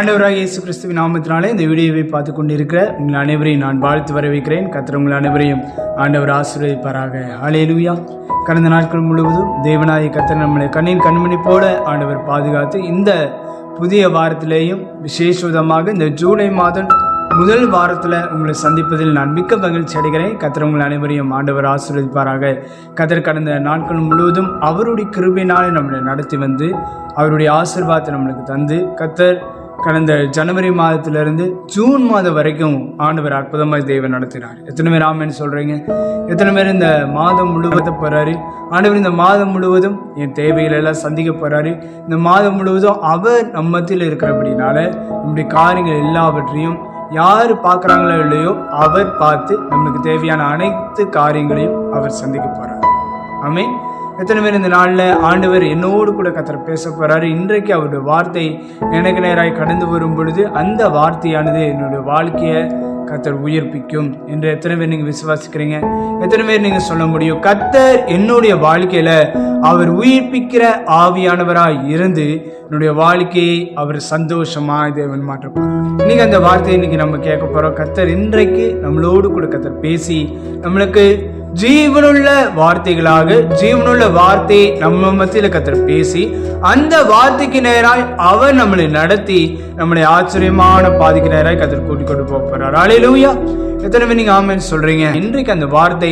ஆண்டவராக இயேசு கிறிஸ்துவின் நாமத்தினாலே இந்த வீடியோவை பார்த்து கொண்டிருக்கிற உங்கள் அனைவரையும் நான் வாழ்த்து வரவேற்கிறேன். கத்திர உங்கள் அனைவரையும் ஆண்டவர் ஆசீர்வதிப்பாராக. ஹalleluya. கடந்த நாட்கள் முழுவதும் தேவனாய கத்தர் நம்மளை கண்ணின் கண்மணி போல ஆண்டவர் பாதுகாத்து இந்த புதிய வாரத்திலேயும் விசேஷமாக இந்த ஜூலை மாதம் முதல் வாரத்தில் உங்களை சந்திப்பதில் நான் மிக்க மகிழ்ச்சி அடைகிறேன். கத்தர் உங்கள் அனைவரையும் ஆண்டவர் ஆசீர்வதிப்பாராக. கத்தர் கடந்த நாட்கள் முழுவதும் அவருடைய கிருபினாலே நம்மளை நடத்தி வந்து அவருடைய ஆசிர்வாதத்தை நம்மளுக்கு தந்து கத்தர் கடந்த ஜனவரி மாதத்திலிருந்து ஜூன் மாதம் வரைக்கும் ஆண்டவர் அற்புதமாக தேவன் நடத்தினார். எத்தனை பேர் ஆமேன்னு சொல்கிறீங்க எத்தனை பேர் இந்த மாதம் முழுவதும் போகிறாரு ஆண்டவர் இந்த மாதம் முழுவதும் என் தேவைகளை எல்லாம் சந்திக்க போகிறாரு இந்த மாதம் முழுவதும் அவர் நம்மத்தில் இருக்கிறபடினால நம்முடைய காரியங்கள் எல்லாவற்றையும் யார் பார்க்குறாங்களோ இல்லையோ அவர் பார்த்து நம்மளுக்கு தேவையான அனைத்து காரியங்களையும் அவர் சந்திக்க போகிறார் ஆமே எத்தனை பேர் இந்த நாளில் ஆண்டவர் என்னோடு கூட கத்தர் பேச போகிறாரு இன்றைக்கு அவருடைய வார்த்தை எனக்கு நேராய் கடந்து வரும் பொழுது அந்த வார்த்தையானது என்னுடைய வாழ்க்கையை கத்தர் உயிர்ப்பிக்கும். என்று எத்தனை பேர் நீங்கள் விசுவாசிக்கிறீங்க? எத்தனை பேர் நீங்கள் சொல்ல முடியும்? கத்தர் என்னுடைய வாழ்க்கையில் அவர் உயிர்ப்பிக்கிற ஆவியானவராய் இருந்து என்னுடைய வாழ்க்கையை அவர் சந்தோஷமாக தேவன் மாற்றப்போம் இன்னைக்கு அந்த வார்த்தையை இன்னைக்கு நம்ம கேட்க போகிறோம் கத்தர் இன்றைக்கு நம்மளோடு கூட கத்தர் பேசி நம்மளுக்கு ஜீவனுள்ள வார்த்தைகளாக ஜீவனுள்ள வார்த்தையை நம்ம மத்தியில் கத்தர் பேசி அந்த வார்த்தைக்கு நேராய் அவர் நம்மளை நடத்தி நம்மளை ஆச்சரியமான பாதிக்கு நேராய் கத்தர் கூட்டிக் கொண்டு போக அலையிலூயா எத்தனை பேர் நீங்க ஆமன் சொல்றீங்க? இன்றைக்கு அந்த வார்த்தை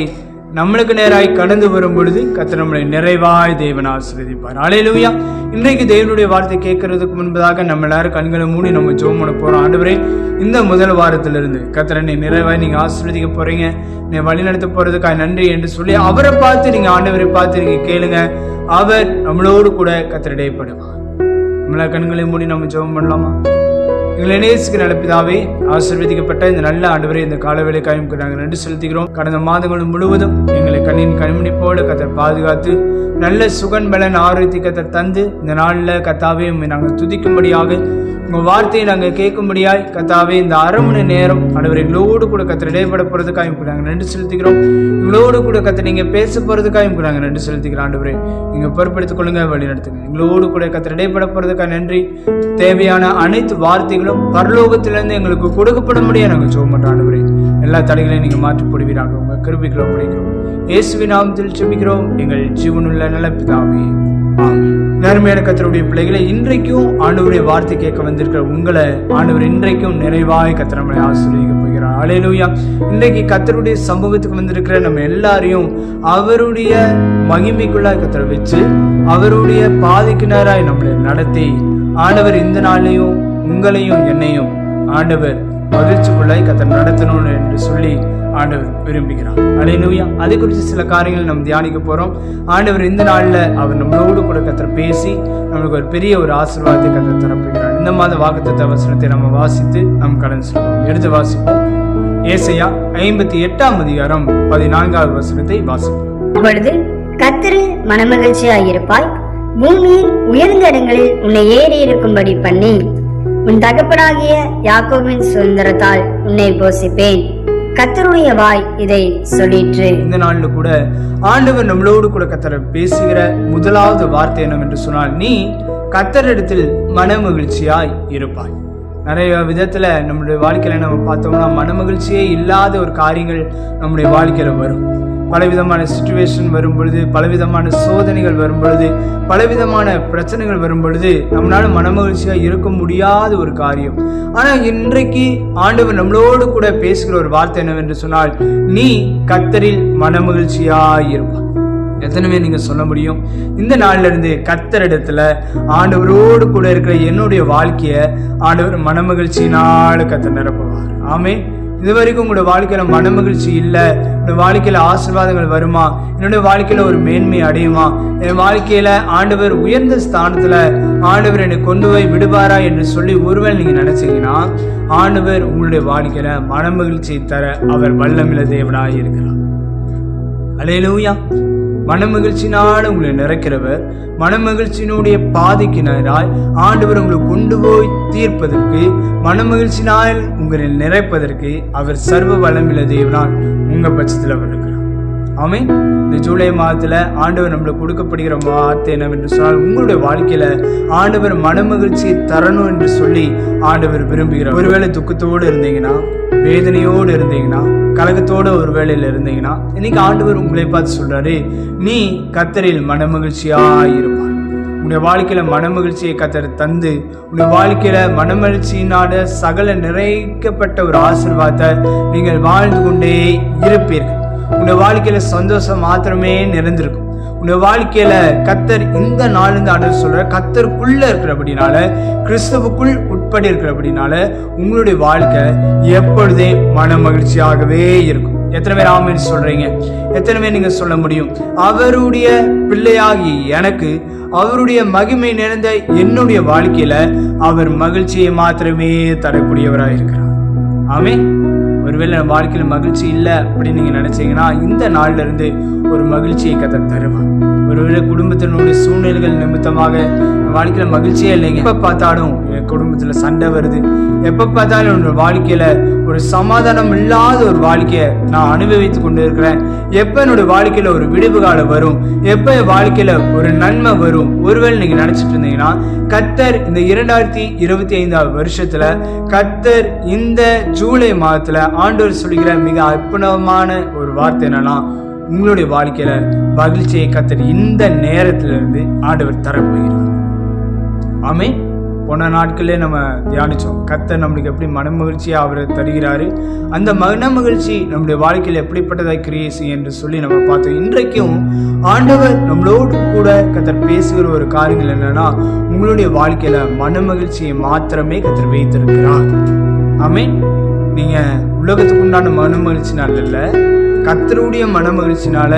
நம்மளுக்கு நேராய் கடந்து வரும் பொழுது கத்த நம்மளை நிறைவாய் தேவன் ஆசீர்வதிப்பார் அலையிலூயா இன்றைக்கு தேவனுடைய வார்த்தை கேட்கறதுக்கு முன்பதாக நம்ம எல்லாரும் கண்களை மூடி நம்ம ஜோம் பண்ண போறோம். ஆண்டவரே இந்த முதல் வாரத்திலிருந்து கத்தரை நீ நிறைவாய் நீங்க ஆசீர்வதிக்க போறீங்க. நீ வழிநடத்த போறதுக்காக நன்றி என்று சொல்லி அவரை பார்த்து நீங்க ஆண்டவரை பார்த்து நீங்க கேளுங்க. அவர் நம்மளோடு கூட கத்திரடையப்படுவார் நம்மள கண்களை மூடி நம்ம ஜோம் பண்ணலாமா? எங்களை நேசிக்கிற நடப்பிதாவே ஆசிர்வதிக்கப்பட்ட இந்த நல்ல ஆண்டவரை இந்த காலவேளை காயமுக்கு நாங்கள் நன்றி செலுத்துகிறோம். கடந்த மாதங்கள் முழுவதும் எங்களை கண்ணின் கண்மணிப்போடு கத்தர் பாதுகாத்து நல்ல சுகன் பலன் ஆரோக்கிய கத்தர் தந்து இந்த நாளில் கத்தாவே நாங்கள் துதிக்கும்படியாக உங்கள் வார்த்தையை நாங்கள் கேட்கும்படியாய் கத்தாவே இந்த அரை மணி நேரம் ஆண்டவர் எங்களோடு கூட கத்தர் இடைப்பட போகிறதுக்காக இப்போ நாங்கள் நன்றி செலுத்திக்கிறோம் எங்களோடு கூட கத்தர் நீங்கள் பேச போகிறதுக்காக இப்போ நாங்கள் நன்றி செலுத்திக்கிறோம் ஆண்டவரே. நீங்கள் பொறுப்படுத்திக் கொள்ளுங்க வழி நடத்துங்க. எங்களோடு கூட கத்தர் இடைப்பட போகிறதுக்காக நன்றி. தேவையான அனைத்து வார்த்தைகளும் பரலோகத்திலிருந்து எங்களுக்கு கொடுக்கப்படும்படியாக நாங்கள் சொல்ல மாட்டோம் ஆண்டவரே. எல்லா தடைகளையும் நீங்கள் மாற்றி போடுவீராக உங்கள் கிருபிகளை ஒப்படைக்கிறோம். இயேசுவின் நாமத்தில் செபிக்கிறோம். எங்கள் ஜீவனுள்ள நல்ல பிதாவே. நேர்மையான கத்தருடைய பிள்ளைகளை இன்றைக்கும் ஆண்டவருடைய வார்த்தை கேட்க வந்திருக்கிற உங்களை ஆண்டவர் இன்றைக்கும் நிறைவாய் கத்திரமலை நம்மளை போகிறார். அலையலூயா இன்றைக்கு கத்தருடைய சம்பவத்துக்கு வந்திருக்கிற நம்ம எல்லாரையும் அவருடைய மகிமைக்குள்ளாய் கத்தரை வச்சு அவருடைய பாதிக்கினராய் நம்மளை நடத்தி ஆண்டவர் இந்த நாளையும் உங்களையும் என்னையும் ஆண்டவர் மகிழ்ச்சிக்குள்ளாய் கத்தர் நடத்தணும் என்று சொல்லி ஆண்டவர் விரும்புகிறார். அலையிலூயா அதை குறித்து சில காரியங்கள் நம்ம தியானிக்க போகிறோம் ஆண்டவர் இந்த நாளில் அவர் நம்மளோடு கூட கத்திர பேசி நம்மளுக்கு ஒரு பெரிய ஒரு ஆசீர்வாதத்தை கத்தர் தரப்புகிறார். இந்த மாத வாக்குத்த வசனத்தை நம்ம வாசித்து நம் கடன் சொல்வோம் எடுத்து வாசிப்போம். ஏசையா ஐம்பத்தி எட்டாம் அதிகாரம் பதினான்காவது வசனத்தை வாசிப்போம். அப்பொழுது கத்திரு மனமகிழ்ச்சியாயிருப்பாய். பூமியின் உயர்ந்த இடங்களில் உன்னை ஏறி இருக்கும்படி பண்ணி. உன் தகப்பனாகிய யாக்கோவின் சுதந்திரத்தால் உன்னை போசிப்பேன். கத்தருடைய வாய் இதை சொல்லிற்று. இந்த நாளில் கூட ஆண்டவர் நம்மளோடு கூட கத்தர பேசுகிற முதலாவது வார்த்தை என்னவென்று சொன்னால் நீ கத்தரிடத்தில் மனமகிழ்ச்சியாய் இருப்பாய். நிறைய விதத்தில் நம்மளுடைய வாழ்க்கையில் நம்ம பார்த்தோம்னா மனமகிழ்ச்சியே இல்லாத ஒரு காரியங்கள் நம்முடைய வாழ்க்கையில் வரும். பலவிதமான சுச்சுவேஷன் வரும் பொழுது பலவிதமான சோதனைகள் வரும் பொழுது பலவிதமான பிரச்சனைகள் வரும் பொழுது நம்மளால மனமகிழ்ச்சியாக இருக்க முடியாத ஒரு காரியம். ஆனால் இன்றைக்கு ஆண்டவர் நம்மளோடு கூட பேசுகிற ஒரு வார்த்தை என்னவென்று சொன்னால் நீ கத்தரில் மனமகிழ்ச்சியாய் இருப்பாய். எத்தனை பேர் சொல்ல முடியும். இந்த நாளிலிருந்து கத்தரிடத்துல இடத்துல ஆண்டவரோடு கூட இருக்கிற என்னுடைய வாழ்க்கையை ஆண்டவர் மனமகிழ்ச்சியினால் கத்த நிரப்புவார். ஆமே இது வரைக்கும் உங்களோட வாழ்க்கையில மனமகிழ்ச்சி இல்லை. என்னோட வாழ்க்கையில ஆசீர்வாதங்கள் வருமா? என்னுடைய வாழ்க்கையில ஒரு மேன்மை அடையுமா? என் வாழ்க்கையில ஆண்டவர் உயர்ந்த ஸ்தானத்துல ஆண்டவர் என்னை கொண்டு போய் விடுவாரா என்று சொல்லி ஒருவேளை நீங்க நினைச்சீங்கன்னா ஆண்டவர் உங்களுடைய வாழ்க்கையில மனமகிழ்ச்சியை தர அவர் வல்லமில்ல தேவனாய் இருக்கிறார். அலையலூயா மனமகிழ்ச்சினால் உங்களை நிறைக்கிறவர். மனமகிழ்ச்சியினுடைய பாதிக்கினராய் ஆண்டவர் உங்களை கொண்டு போய் தீர்ப்பதற்கு மனமகிழ்ச்சினால் உங்களை நிறைப்பதற்கு அவர் சர்வ வளமில்ல தேவனால் உங்க பட்சத்தில் அவர் இருக்கிறார். ஆமென். இந்த ஜூலை மாதத்தில் ஆண்டவர் நம்மளுக்கு கொடுக்கப்படுகிற வார்த்தை என்னவென்று சொன்னால் உங்களுடைய வாழ்க்கையில் ஆண்டவர் மனமகிழ்ச்சியை தரணும் என்று சொல்லி ஆண்டவர் விரும்புகிறார். ஒருவேளை துக்கத்தோடு இருந்தீங்கன்னா வேதனையோடு இருந்தீங்கன்னா கலகத்தோட ஒரு வேலையில் இருந்தீங்கன்னா இன்னைக்கு ஆண்டவர் உங்களை பார்த்து சொல்றாரு நீ கத்தரில் மனமகிழ்ச்சியாய் இருப்பாய். உன்னுடைய வாழ்க்கையில மனமகிழ்ச்சியை கத்தர் தந்து உன்னுடைய வாழ்க்கையில மனமகிழ்ச்சியினால சகல நிறைக்கப்பட்ட ஒரு ஆசிர்வாதத்தை நீங்கள் வாழ்ந்து கொண்டே இருப்பீர்கள். உன்னுடைய வாழ்க்கையில சந்தோஷம் மாத்திரமே நிறைந்திருக்கும். உன்னுடைய வாழ்க்கையில கத்தர் இந்த நாள் இந்த ஆண்டு சொல்ற கத்தருக்குள்ள இருக்கிறபடினால கிறிஸ்துவுக்குள் உட்படி இருக்கிறபடினால உங்களுடைய வாழ்க்கை எப்பொழுதே மன மகிழ்ச்சியாகவே இருக்கும். எத்தனை பேர் ஆமின்னு சொல்றீங்க? எத்தனை பேர் நீங்க சொல்ல முடியும்? அவருடைய பிள்ளையாகி எனக்கு அவருடைய மகிமை நிறைந்த என்னுடைய வாழ்க்கையில அவர் மகிழ்ச்சியை மாத்திரமே தரக்கூடியவராக இருக்கிறார் ஆமே ஒருவேளை நம்ம வாழ்க்கையில் மகிழ்ச்சி இல்லை அப்படின்னு நீங்கள் நினச்சிங்கன்னா இந்த நாள்லேருந்து ஒரு மகிழ்ச்சியை கதை தருவார். ஒருவேளை குடும்பத்தினுடைய சூழ்நிலைகள் நிமித்தமாக வாழ்க்கையில் மகிழ்ச்சியே இல்லைங்க எப்போ பார்த்தாலும் என் குடும்பத்தில் சண்டை வருது. எப்போ பார்த்தாலும் என்னோட வாழ்க்கையில் ஒரு சமாதானம் இல்லாத ஒரு வாழ்க்கையை நான் அனுபவித்து கொண்டு இருக்கிறேன் எப்போ என்னோட வாழ்க்கையில் ஒரு விடுவு காலம் வரும்? எப்போ என் வாழ்க்கையில் ஒரு நன்மை வரும்? ஒருவேளை நீங்க நினைச்சிட்டு இருந்தீங்கன்னா கத்தர் இந்த இரண்டாயிரத்தி இருபத்தி ஐந்தாவது வருஷத்துல கத்தர் இந்த ஜூலை மாதத்துல ஆண்டவர் சொல்கிற மிக அற்புதமான ஒரு வார்த்தை என்னன்னா உங்களுடைய வாழ்க்கையில மகிழ்ச்சியை கத்தர் இந்த நேரத்திலிருந்து ஆண்டவர் தரப்போகிறார். ஆமே போன நாட்களே நம்ம தியானிச்சோம். கத்த நம்மளுக்கு எப்படி மனமகிழ்ச்சியை அவர் தருகிறாரு அந்த மன மகிழ்ச்சி நம்முடைய வாழ்க்கையில் எப்படிப்பட்டதாக கிரியேசி என்று சொல்லி நம்ம பார்த்தோம். இன்றைக்கும் ஆண்டவர் நம்மளோடு கூட கத்தர் பேசுகிற ஒரு காரியங்கள் என்னன்னா உங்களுடைய வாழ்க்கையில மன மகிழ்ச்சியை மாத்திரமே கத்தர் வைத்திருக்கிறார். ஆமே நீங்க உலகத்துக்கு உண்டான மன நாள் இல்லை கத்தருடைய மன மகிழ்ச்சினால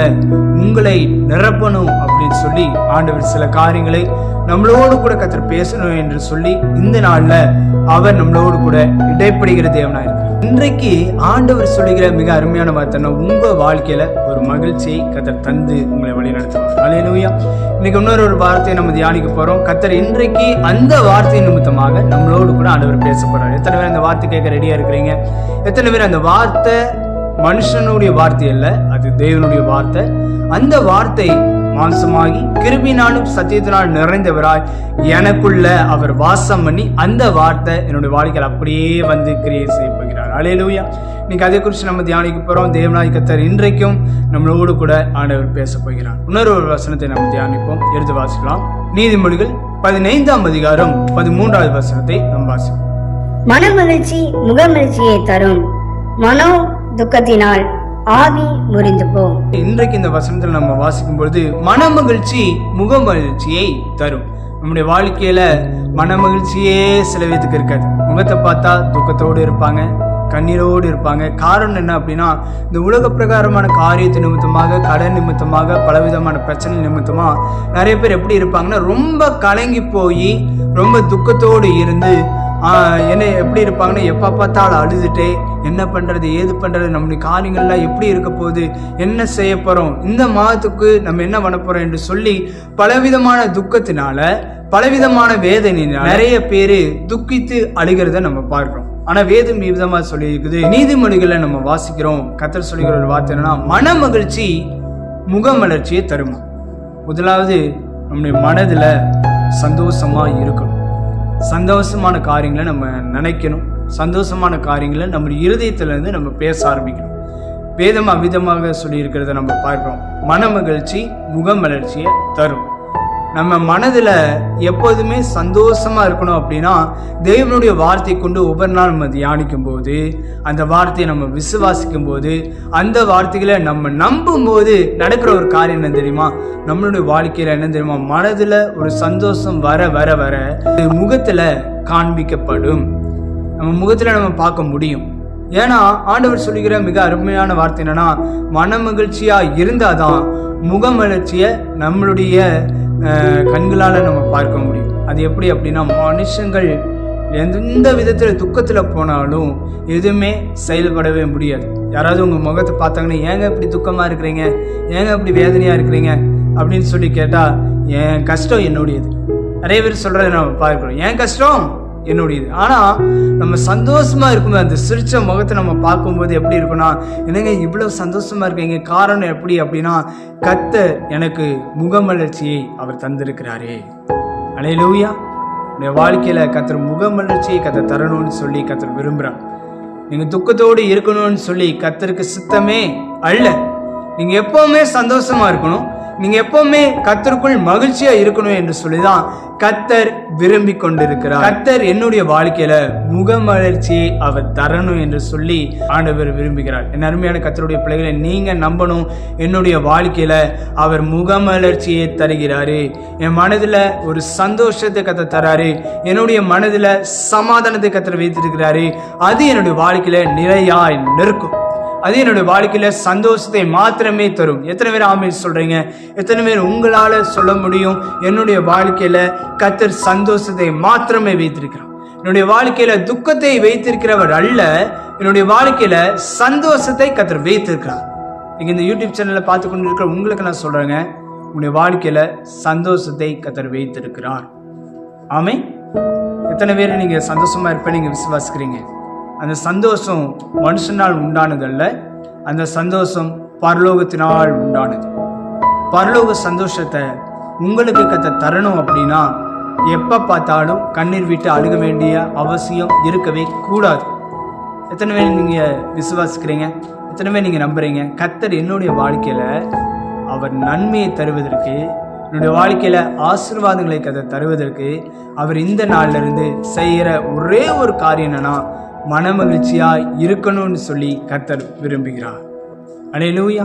உங்களை நிரப்பணும் அப்படின்னு சொல்லி ஆண்டவர் சில காரியங்களை நம்மளோடு கூட கத்தர் பேசணும் என்று சொல்லி இந்த நாளில் அவர் நம்மளோடு கூட இடைப்படுகிற தேவனாக இருக்கு இன்றைக்கு ஆண்டவர் சொல்லுகிற மிக அருமையான வார்த்தை உங்க வாழ்க்கையில ஒரு மகிழ்ச்சியை கத்தர் தந்து உங்களை வழிநடத்துவார் நோயா இன்னைக்கு இன்னொரு ஒரு வார்த்தையை நம்ம தியானிக்க போறோம். கத்தர் இன்றைக்கு அந்த வார்த்தை நிமித்தமாக நம்மளோடு கூட ஆண்டவர் பேச போறாரு. எத்தனை பேர் அந்த வார்த்தை கேட்க ரெடியா இருக்கிறீங்க? எத்தனை பேர் அந்த வார்த்தை மனுஷனுடைய வார்த்தை அல்ல அது தேவனுடைய வார்த்தை. அந்த வார்த்தை மாம்சமாகி கிருபினாலும் சத்தியத்தினால் நிறைந்தவராய் எனக்குள்ள அவர் வாசம் பண்ணி அந்த வார்த்தை என்னுடைய வாழ்க்கையில் அப்படியே வந்து கிரியேட் செய்ய போகிறார். அலையலூயா இன்னைக்கு அதை குறித்து நம்ம தியானிக்க போகிறோம் தேவநாய் கத்தர் இன்றைக்கும் நம்மளோடு கூட ஆண்டவர் பேச போகிறார். இன்னொரு ஒரு வசனத்தை நம்ம தியானிப்போம். எடுத்து வாசிக்கலாம். நீதிமொழிகள் பதினைந்தாம் அதிகாரம் பதிமூன்றாவது வசனத்தை நாம் வாசிப்போம். மனமகிழ்ச்சி முகமகிழ்ச்சியை தரும். மனோ துக்கத்தினால் ஆவி முறிந்து போம் இன்றைக்கு இந்த வசனத்தில் நம்ம வாசிக்கும் பொழுது மனமகிழ்ச்சி முகமகிழ்ச்சியை தரும். நம்முடைய வாழ்க்கையில மனமகிழ்ச்சியே சில பேத்துக்கு இருக்காது. முகத்தை பார்த்தா துக்கத்தோடு இருப்பாங்க கண்ணீரோடு இருப்பாங்க. காரணம் என்ன அப்படின்னா இந்த உலக பிரகாரமான காரியத்து நிமித்தமாக கடன் நிமித்தமாக பலவிதமான பிரச்சனை நிமித்தமா நிறைய பேர் எப்படி இருப்பாங்கன்னா ரொம்ப கலங்கி போய் ரொம்ப துக்கத்தோடு இருந்து என்ன எப்படி இருப்பாங்கன்னா எப்போ பார்த்தாலும் அழுதுட்டே என்ன பண்ணுறது ஏது பண்ணுறது நம்முடைய காரியங்கள்லாம் எப்படி இருக்க போகுது என்ன செய்ய போகிறோம் இந்த மாதத்துக்கு நம்ம என்ன பண்ண போகிறோம் என்று சொல்லி பலவிதமான துக்கத்தினால பலவிதமான வேதனையினால் நிறைய பேர் துக்கித்து அழுகிறத நம்ம பார்க்குறோம். ஆனா வேதம் விதமா சொல்லியிருக்குது. நீதிமொழிகளை நம்ம வாசிக்கிறோம். கத்தர் சொல்லிக்கிற ஒரு வார்த்தை என்னன்னா மன மகிழ்ச்சி முகமலர்ச்சியை தருமா. முதலாவது நம்முடைய மனதுல சந்தோஷமா இருக்கணும். சந்தோஷமான காரியங்களை நம்ம நினைக்கணும். சந்தோஷமான காரியங்களை நம்ம இருதயத்துல இருந்து நம்ம பேச ஆரம்பிக்கணும். வேதம் அவ்விதமாக சொல்லியிருக்கிறத நம்ம பார்க்கிறோம். மன மகிழ்ச்சி முகமலர்ச்சியை தரும். நம்ம மனதில் எப்போதுமே சந்தோஷமா இருக்கணும் அப்படின்னா தேவனுடைய வார்த்தை கொண்டு ஒவ்வொரு நாள் நம்ம தியானிக்கும் போது அந்த வார்த்தையை நம்ம விசுவாசிக்கும் போது அந்த வார்த்தைகளை நம்ம நம்பும் போது நடக்கிற ஒரு காரியம் என்ன தெரியுமா? நம்மளுடைய வாழ்க்கையில என்ன தெரியுமா? மனதில் ஒரு சந்தோஷம் வர வர வர முகத்தில் முகத்துல காண்பிக்கப்படும். நம்ம முகத்துல நம்ம பார்க்க முடியும். ஏன்னா ஆண்டவர் சொல்லுகிற மிக அருமையான வார்த்தை என்னன்னா மன மகிழ்ச்சியா இருந்தாதான் முகமலர்ச்சியை நம்மளுடைய கண்களால் நம்ம பார்க்க முடியும். அது எப்படி அப்படின்னா மனுஷங்கள் எந்த விதத்தில் துக்கத்தில் போனாலும் எதுவுமே செயல்படவே முடியாது. யாராவது உங்கள் முகத்தை பார்த்தாங்கன்னா ஏங்க இப்படி துக்கமாக இருக்கிறீங்க? ஏங்க இப்படி வேதனையாக இருக்கிறீங்க? அப்படின்னு சொல்லி கேட்டால் என் கஷ்டம் என்னுடையது. நிறைய பேர் சொல்கிறத நம்ம பார்க்குறோம். ஏன் கஷ்டம்? என்னுடையது. ஆனால் நம்ம சந்தோஷமாக இருக்கும்போது அந்த சிரித்த முகத்தை நம்ம பார்க்கும்போது எப்படி இருக்கும்னா என்னங்க இவ்வளோ சந்தோஷமாக இருக்கீங்க காரணம் எப்படி அப்படின்னா கத்த எனக்கு முகமலர்ச்சியை அவர் தந்திருக்கிறாரே. அலையிலூயா. உடைய வாழ்க்கையில் கத்தர் முகமலர்ச்சியை கத்தர் தரணும்னு சொல்லி கத்தர் விரும்புகிறான் நீங்கள் துக்கத்தோடு இருக்கணும்னு சொல்லி கத்தருக்கு சித்தமே அல்ல. நீங்கள் எப்போவுமே சந்தோஷமா இருக்கணும். நீங்கள் எப்போவுமே கத்தருக்குள் மகிழ்ச்சியாக இருக்கணும் என்று சொல்லிதான் கத்தர் விரும்பி கொண்டிருக்கிறார். கத்தர் என்னுடைய வாழ்க்கையில முகமலர்ச்சியை அவர் தரணும் என்று சொல்லி ஆண்டவர் விரும்புகிறார். என் அருமையான கத்தருடைய பிள்ளைகளை நீங்க நம்பணும் என்னுடைய வாழ்க்கையில அவர் முகமலர்ச்சியை தருகிறாரு. என் மனதுல ஒரு சந்தோஷத்தை கத்த தராரு. என்னுடைய மனதுல சமாதானத்தை கத்தர் வைத்திருக்கிறாரு. அது என்னுடைய வாழ்க்கையில நிறையாய் நிற்கும். அது என்னுடைய வாழ்க்கையில சந்தோஷத்தை மாத்திரமே தரும். எத்தனை பேர் ஆமை சொல்றீங்க? எத்தனை பேர் உங்களால சொல்ல முடியும்? என்னுடைய வாழ்க்கையில கத்தர் சந்தோஷத்தை மாத்திரமே வைத்திருக்கிறார். என்னுடைய வாழ்க்கையில துக்கத்தை வைத்திருக்கிறவர் அல்ல என்னுடைய வாழ்க்கையில சந்தோஷத்தை கத்தர் வைத்திருக்கிறார். நீங்க இந்த யூடியூப் சேனல்ல பார்த்து கொண்டு இருக்கிற உங்களுக்கு நான் சொல்றேங்க உங்களுடைய வாழ்க்கையில சந்தோஷத்தை கத்தர் வைத்திருக்கிறார். ஆமை எத்தனை பேர் நீங்க சந்தோஷமா இருப்ப நீங்க விசுவாசிக்கிறீங்க? அந்த சந்தோஷம் மனுஷனால் உண்டானதல்ல அந்த சந்தோஷம் பரலோகத்தினால் உண்டானது. பரலோக சந்தோஷத்தை உங்களுக்கு கத்த தரணும் அப்படின்னா எப்போ பார்த்தாலும் கண்ணீர் விட்டு அழுக வேண்டிய அவசியம் இருக்கவே கூடாது. எத்தனை பேர் நீங்கள் விசுவாசிக்கிறீங்க? எத்தனை பேர் நீங்கள் நம்புகிறீங்க கத்தர் என்னுடைய வாழ்க்கையில் அவர் நன்மையை தருவதற்கு என்னுடைய வாழ்க்கையில் ஆசீர்வாதங்களை கதை தருவதற்கு அவர் இந்த நாளிலிருந்து செய்கிற ஒரே ஒரு காரியம் என்னன்னா மனமகிழ்ச்சியாக இருக்கணும்னு சொல்லி கத்தர் விரும்புகிறார். அடே லூயா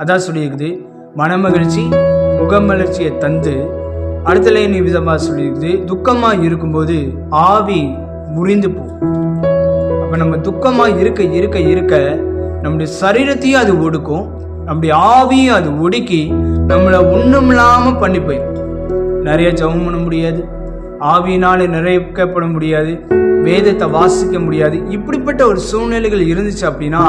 அதான் சொல்லியிருக்குது. மனமகிழ்ச்சி முகமலர்ச்சியை தந்து அடுத்த லைன் விதமாக சொல்லியிருக்குது. துக்கமாக இருக்கும்போது ஆவி முறிந்து போகும். அப்போ நம்ம துக்கமாக இருக்க இருக்க இருக்க நம்முடைய சரீரத்தையும் அது ஒடுக்கும். நம்முடைய ஆவியும் அது ஒடுக்கி நம்மளை ஒன்றும் இல்லாமல் பண்ணி போயிடும் நிறைய ஜெபம் பண்ண முடியாது. ஆவியினாலே நிறைவேற்றப்பட முடியாது வேதத்தை வாசிக்க முடியாது. இப்படிப்பட்ட ஒரு சூழ்நிலைகள் இருந்துச்சு அப்படின்னா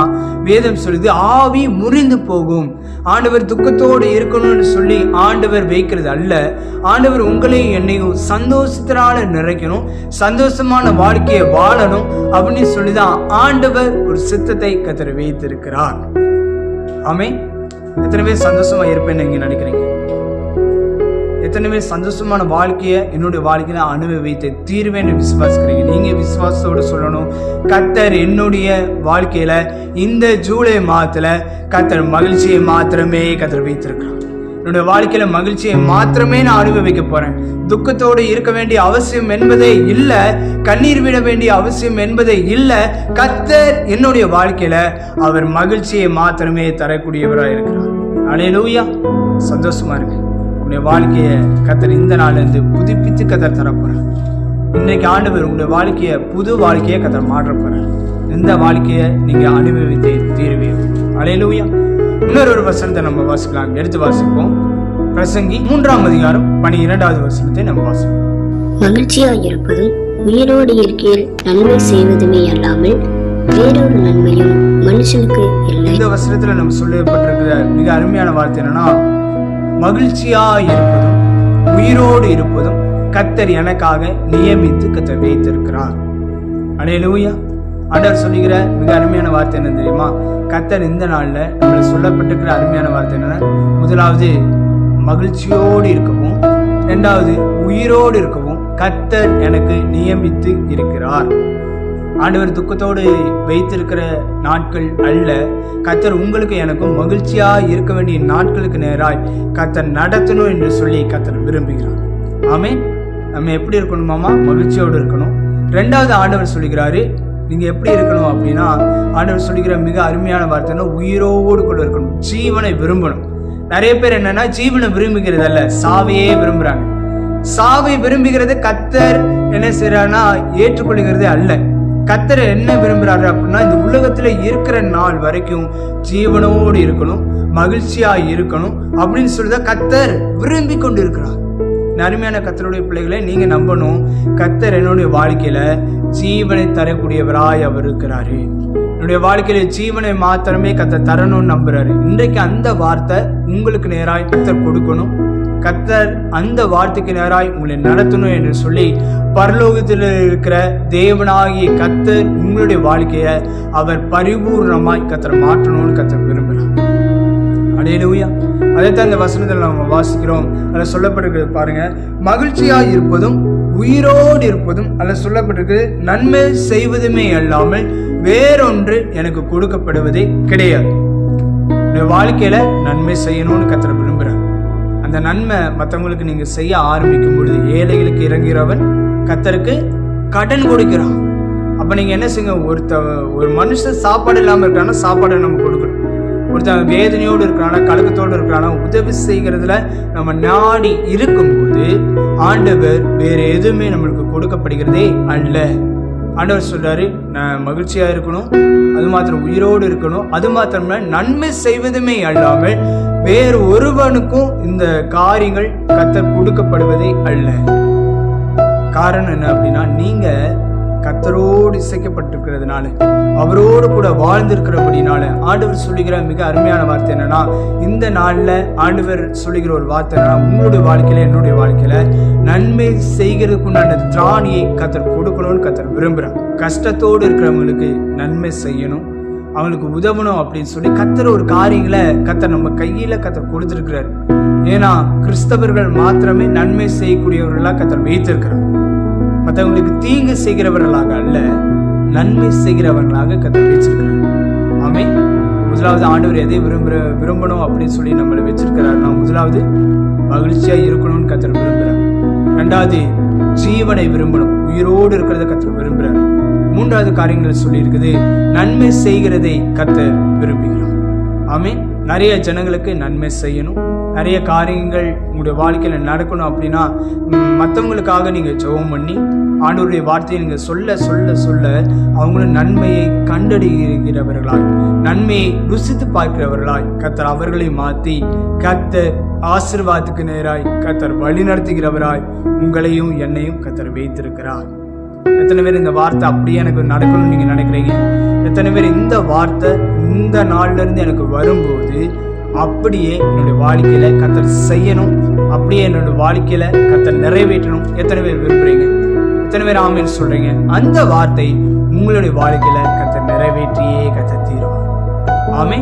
வேதம் சொல்லுது ஆவி முறிந்து போகும். ஆண்டவர் துக்கத்தோடு இருக்கணும்னு சொல்லி ஆண்டவர் வைக்கிறது அல்ல. ஆண்டவர் உங்களையும் என்னையும் சந்தோஷத்தினால நிறைக்கணும் சந்தோஷமான வாழ்க்கையை வாழணும் அப்படின்னு சொல்லிதான் ஆண்டவர் ஒரு சித்தத்தை கத்திர வைத்திருக்கிறார். ஆமே எத்தனை பேர் சந்தோஷமா இருப்பேன்னு நீங்க நினைக்கிறீங்க? எத்தனையுமே சந்தோஷமான வாழ்க்கையை என்னுடைய வாழ்க்கையில அனுபவித்து தீர்வேன்னு விசுவாசிக்கிறீங்க. நீங்க விசுவாசத்தோடு சொல்லணும். கத்தர் என்னுடைய வாழ்க்கையில இந்த ஜூலை மாதத்துல கத்தர் மகிழ்ச்சியை மாத்திரமே கத்தர் வைத்திருக்கிறார். என்னுடைய வாழ்க்கையில மகிழ்ச்சியை மாத்திரமே நான் அனுபவிக்க போறேன். துக்கத்தோடு இருக்க வேண்டிய அவசியம் என்பதே இல்ல. கண்ணீர் விட வேண்டிய அவசியம் என்பதே இல்ல. கத்தர் என்னுடைய வாழ்க்கையில அவர் மகிழ்ச்சியை மாத்திரமே தரக்கூடியவராக இருக்கிறார் அலையலூயா சந்தோஷமா இருக்கு உன்னுடைய வாழ்க்கையை கத்தர் இந்த நாள்ல இருந்து புதுப்பித்து கத்தர் தரப்போறார். இன்றைக்கு ஆண்டவர் உங்களுடைய வாழ்க்கையை புது வாழ்க்கையை கத்தர் மாற்ற போறார் இந்த வாழ்க்கையை நீங்க அனுபவித்தே தீர்வீர்கள் அலையலூயா இன்னொரு ஒரு வசனத்தை நம்ம வாசிக்கலாம். எடுத்து வாசிப்போம். பிரசங்கி மூன்றாம் அதிகாரம் பனி இரண்டாவது வசனத்தை நம்ம வாசிப்போம். மகிழ்ச்சியாய் இருப்பதும் உயிரோடு இருக்கையில் நன்மை செய்வதுமே அல்லாமல் வேறொரு நன்மையும் மனுஷனுக்கு இல்லை. இந்த வசனத்துல நம்ம சொல்லப்பட்டிருக்கிற மிக அருமையான வார்த்தை என்னன்னா மகிழ்ச்சியா இருப்பதும் உயிரோடு இருப்பதும் கத்தர் எனக்காக நியமித்து கத்தர் வைத்திருக்கிறார். அலையலூயா அடர் சொல்லுகிற மிக அருமையான வார்த்தை என்ன தெரியுமா? கத்தர் இந்த நாளில் நம்மள சொல்லப்பட்டிருக்கிற அருமையான வார்த்தை என்னன்னா முதலாவது மகிழ்ச்சியோடு இருக்கவும் ரெண்டாவது உயிரோடு இருக்கவும் கத்தர் எனக்கு நியமித்து இருக்கிறார். ஆண்டவர் துக்கத்தோடு வைத்திருக்கிற நாட்கள் அல்ல. கத்தர் உங்களுக்கு எனக்கும் மகிழ்ச்சியாக இருக்க வேண்டிய நாட்களுக்கு நேராய் கத்தர் நடத்தணும் என்று சொல்லி கத்தர் விரும்புகிறார். ஆமே நம்ம எப்படி இருக்கணுமாமா மகிழ்ச்சியோடு இருக்கணும். ரெண்டாவது ஆண்டவர் சொல்லுகிறாரு நீங்கள் எப்படி இருக்கணும்? அப்படின்னா ஆண்டவர் சொல்லுகிற மிக அருமையான வார்த்தைன்னா உயிரோடு கூட இருக்கணும். ஜீவனை விரும்பணும். நிறைய பேர் என்னன்னா ஜீவனை விரும்புகிறது அல்ல சாவையே விரும்புகிறாங்க சாவை விரும்புகிறது கத்தர் என்ன செய்யறாருன்னா ஏற்றுக்கொள்கிறது அல்ல. கத்தர் என்ன விரும்புகிறாரு அப்படின்னா இந்த உலகத்தில் இருக்கிற நாள் வரைக்கும் ஜீவனோடு இருக்கணும் மகிழ்ச்சியாக இருக்கணும் அப்படின்னு சொல்லிதான் கத்தர் விரும்பி கொண்டு இருக்கிறார் அருமையான கத்தருடைய பிள்ளைகளை நீங்கள் நம்பணும். கத்தர் என்னுடைய வாழ்க்கையில் ஜீவனை தரக்கூடியவராய் அவர் இருக்கிறாரு. என்னுடைய வாழ்க்கையில ஜீவனை மாத்திரமே கத்தர் தரணும்னு நம்புறாரு. இன்றைக்கு அந்த வார்த்தை உங்களுக்கு நேராக கத்தர் கொடுக்கணும். கத்தர் அந்த வார்த்தைக்கு நேராய் உங்களை நடத்தணும் என்று சொல்லி பரலோகத்தில் இருக்கிற தேவனாகிய கத்தர் உங்களுடைய வாழ்க்கையை அவர் பரிபூர்ணமாய் கத்தர் மாற்றணும்னு கத்தர் விரும்புகிறார். அடையலூயா அதைத்தான் இந்த வசனத்தில் நம்ம வாசிக்கிறோம். அதில் சொல்லப்பட்டிருக்கிறது பாருங்க. மகிழ்ச்சியாக இருப்பதும் உயிரோடு இருப்பதும் அதில் சொல்லப்பட்டிருக்கு நன்மை செய்வதுமே அல்லாமல் வேறொன்று எனக்கு கொடுக்கப்படுவதே கிடையாது. உங்களுடைய வாழ்க்கையில நன்மை செய்யணும்னு கத்தர் விரும்புகிறேன் அந்த நன்மை மற்றவங்களுக்கு நீங்க செய்ய ஆரம்பிக்கும் பொழுது ஏழைகளுக்கு இறங்குகிறவன் கத்தருக்கு கடன் கொடுக்கிறான். அப்ப நீங்க என்ன செய்யுங்க? ஒருத்த ஒரு மனுஷன் சாப்பாடு இல்லாம இருக்கானா சாப்பாடை நம்ம கொடுக்கணும். ஒருத்தன் வேதனையோடு இருக்கிறானா கலக்கத்தோடு இருக்கிறானா உதவி செய்கிறதுல நம்ம நாடி இருக்கும்போது ஆண்டவர் வேற எதுவுமே நம்மளுக்கு கொடுக்கப்படுகிறதே அல்ல. ஆண்டவர் சொல்றாரு நான் மகிழ்ச்சியா இருக்கணும் அது மாத்திரம் உயிரோடு இருக்கணும் அது மாத்திரமே நன்மை செய்வதுமே அல்லாமல் வேறு ஒருவனுக்கும் இந்த காரியங்கள் கத்தர் கொடுக்கப்படுவதே அல்ல. காரணம் என்ன அப்படின்னா நீங்க கத்தரோடு இசைக்கப்பட்டிருக்கிறதுனால அவரோடு கூட வாழ்ந்திருக்கிறபடினால ஆண்டவர் சொல்லுகிற மிக அருமையான வார்த்தை என்னன்னா இந்த நாளில் ஆண்டவர் சொல்லுகிற ஒரு வார்த்தை என்னன்னா உங்களுடைய வாழ்க்கையில என்னுடைய வாழ்க்கையில நன்மை செய்கிறதுக்குண்டான திராணியை கத்தர் கொடுக்கணும்னு கத்தர் விரும்புறார். கஷ்டத்தோடு இருக்கிறவங்களுக்கு நன்மை செய்யணும். அவனுக்கு உதவணும் அப்படின்னு சொல்லி கத்தர் ஒரு காரியங்களை கத்தர் நம்ம கையில கத்தர் கொடுத்துருக்கிறார். ஏன்னா கிறிஸ்தவர்கள் மாத்திரமே நன்மை செய்யக்கூடியவர்களாக கத்தர் வைத்திருக்கிறார். மற்றவங்களுக்கு தீங்கு செய்கிறவர்களாக அல்ல நன்மை செய்கிறவர்களாக கத்தர் வச்சிருக்கிறார் ஆமே முதலாவது ஆண்டவர் எதை விரும்புற விரும்பணும் அப்படின்னு சொல்லி நம்மளை வச்சிருக்கிறாருன்னா முதலாவது மகிழ்ச்சியா இருக்கணும்னு கத்தர் விரும்புகிறார் ரெண்டாவது ஜீவனை விரும்பணும். உயிரோடு இருக்கிறத கத்தர் விரும்புகிறார் மூன்றாவது காரியங்கள் சொல்லியிருக்குது நன்மை செய்கிறதை கத்தர் விரும்புகிறார். ஆமீன். நிறைய ஜனங்களுக்கு நன்மை செய்யணும். நிறைய காரியங்கள் உங்களுடைய வாழ்க்கையில் நடக்கணும் அப்படின்னா மற்றவங்களுக்காக நீங்கள் ஜெபம் பண்ணி ஆண்டோருடைய வார்த்தையை நீங்கள் சொல்ல சொல்ல சொல்ல அவங்களும் நன்மையை கண்டறிகிறவர்களாய் நன்மையை ருசித்து பார்க்கிறவர்களாய் கத்தர் அவர்களை மாற்றி கத்தர் ஆசிர்வாதத்துக்கு நேராய் கத்தர் வழி நடத்துகிறவராய் உங்களையும் என்னையும் கத்தர் வைத்திருக்கிறார். எத்தனை பேர் இந்த வார்த்தை அப்படியே எனக்கு நடக்கணும்னு நீங்கள் நினைக்கிறீங்க? எத்தனை பேர் இந்த வார்த்தை இந்த நாள்லேருந்து எனக்கு வரும்போது அப்படியே என்னுடைய வாழ்க்கையில் கத்தர் செய்யணும் அப்படியே என்னோட வாழ்க்கையில் கத்தர் நிறைவேற்றணும். எத்தனை பேர் விரும்புறீங்க? எத்தனை பேர் ஆமின்னு சொல்கிறீங்க அந்த வார்த்தை உங்களுடைய வாழ்க்கையில் கத்தர் நிறைவேற்றியே கத்தர் தீரும். ஆமே